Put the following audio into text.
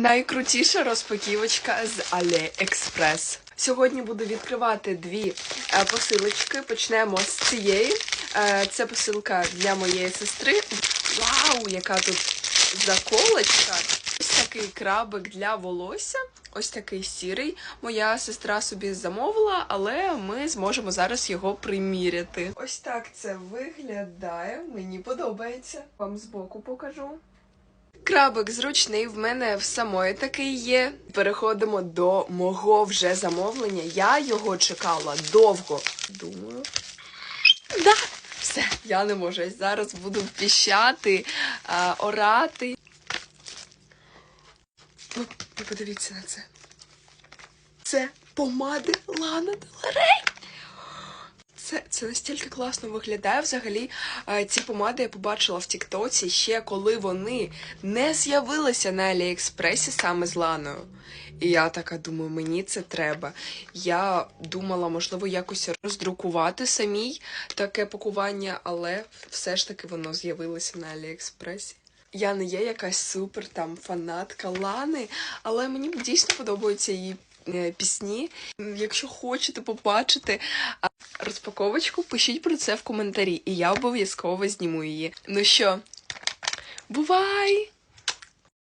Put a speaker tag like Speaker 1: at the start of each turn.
Speaker 1: Найкрутіша розпаківочка з AliExpress. Сьогодні буду відкривати дві е, посилочки. Почнемо з цієї. Е, Це посилка для моєї сестри. Вау, яка тут заколочка! Ось такий крабик для волосся. Ось такий сірий. Моя сестра собі замовила, але ми зможемо зараз його приміряти. Ось так це виглядає. Мені подобається. Вам збоку покажу. Крабик зручний, в мене в самої такий є. Переходимо до мого вже замовлення. Я його чекала довго. Думаю. Да, все, я не можу. Зараз буду піщати, орати. Ви, подивіться на це. Це помади Лана Дель Рей. Це, це настільки класно виглядає. Взагалі, е, ці помади я побачила в Тіктоці ще коли вони не з'явилися на Аліекспресі саме з Ланою. І я така думаю, мені це треба. Я думала, можливо, якось роздрукувати самій таке пакування, але все ж таки воно з'явилося на Аліекспресі. Я не є якась супер там фанатка Лани, але мені дійсно подобаються її пісні. Якщо хочете побачити розпаковочку, пишіть про це в коментарі, і я обов'язково зніму її. Ну що, бувай!